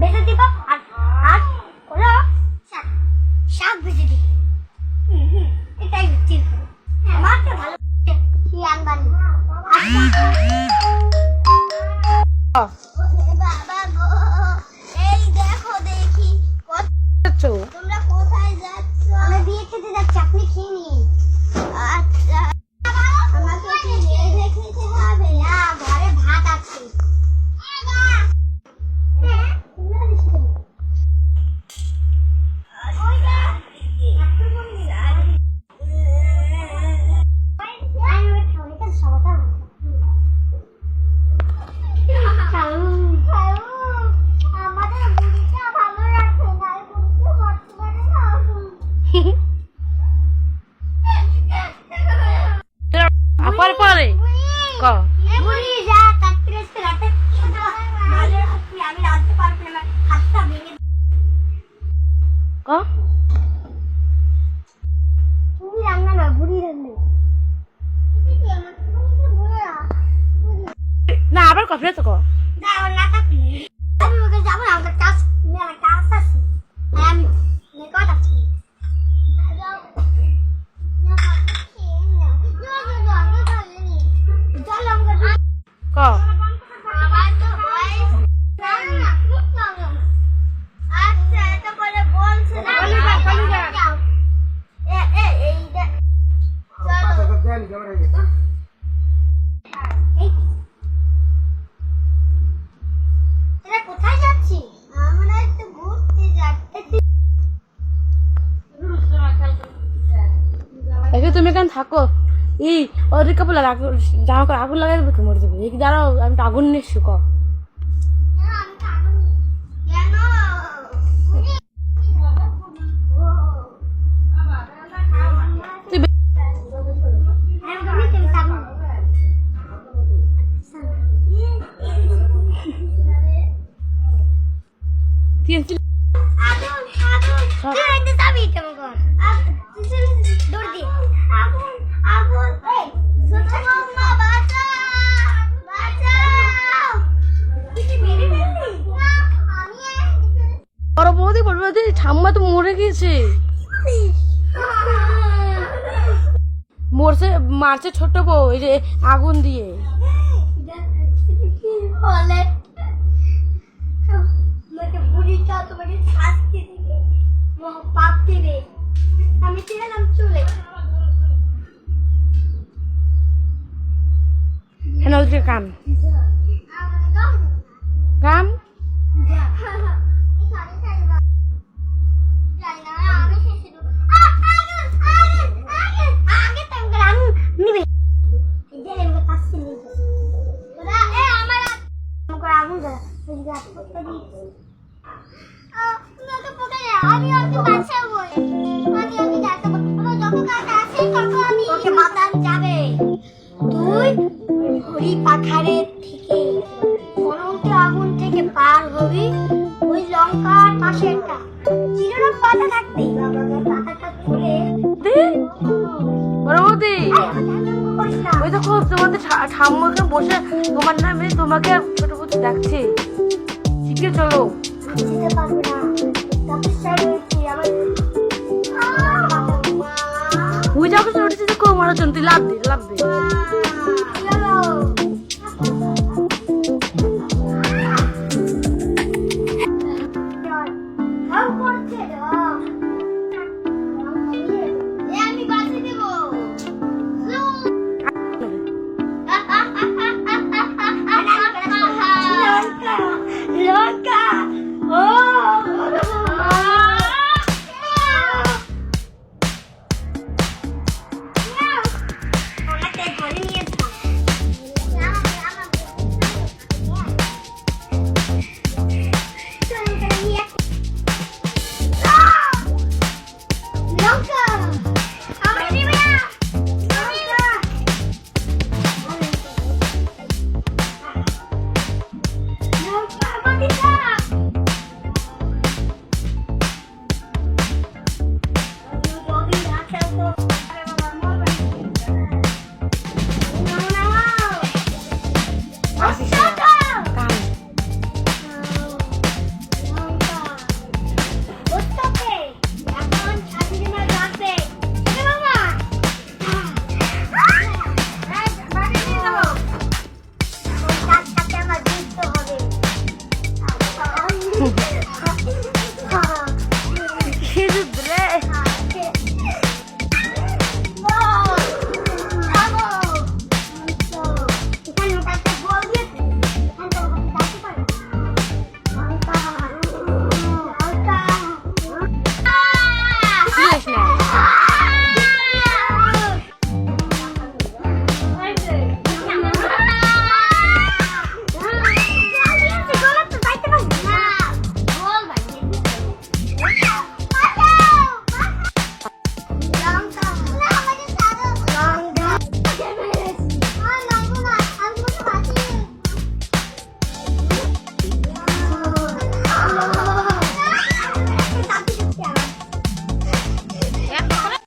বেঁচে দিব আর আর হলো শাক শাক ভেজে দিব। হুম হুম, এটাই ঠিক। আমার তো ভালো। কি আনবানি বাবা ক। না আবার কফি তো ক। না চলো এই এরা কোথায় যাচ্ছি? আমরা একটু ঘুরতে যাচ্ছি। দেখে তুমি এখানে থাকো। এই ওদের কাপড় লাগা জামা কাপড় আগুন লাগাই তুমি তো মরে যাবে এই দাঁড়াও আমি তো আগুন নিয়ে এসছি তুই এসেছিলি? বড় বৌদি বলবে ঠাম্মা তো মরে গিয়েছে মরছে মারছে ছোট বউ এই যে আগুন দিয়ে হলে তোমাকে শাস্তি দিবে পাপ দিবে। আমি চেয়েলাম চলে। হ্যাঁ ওদিকে কান কান আমি ওকে বাঁচাবো। আমি ওকে বাঁচাবো আমার যত কাজ আছে তত আমি ওকে বাঁচান যাবে। তুই হরি পাখারের থেকে অনন্ত আগুন থেকে পার হবি। ওই লঙ্কার পাশে একটা চিররূপ পাতা থাকতে পাতাটা। ওই দেখো তোমাদের ঠা- বসে তোমার নামে তোমাকে ছোট ডাকছে। শিখে চলো। যেতে পারব না। জন্য তুই লাভ দে লাভ দে!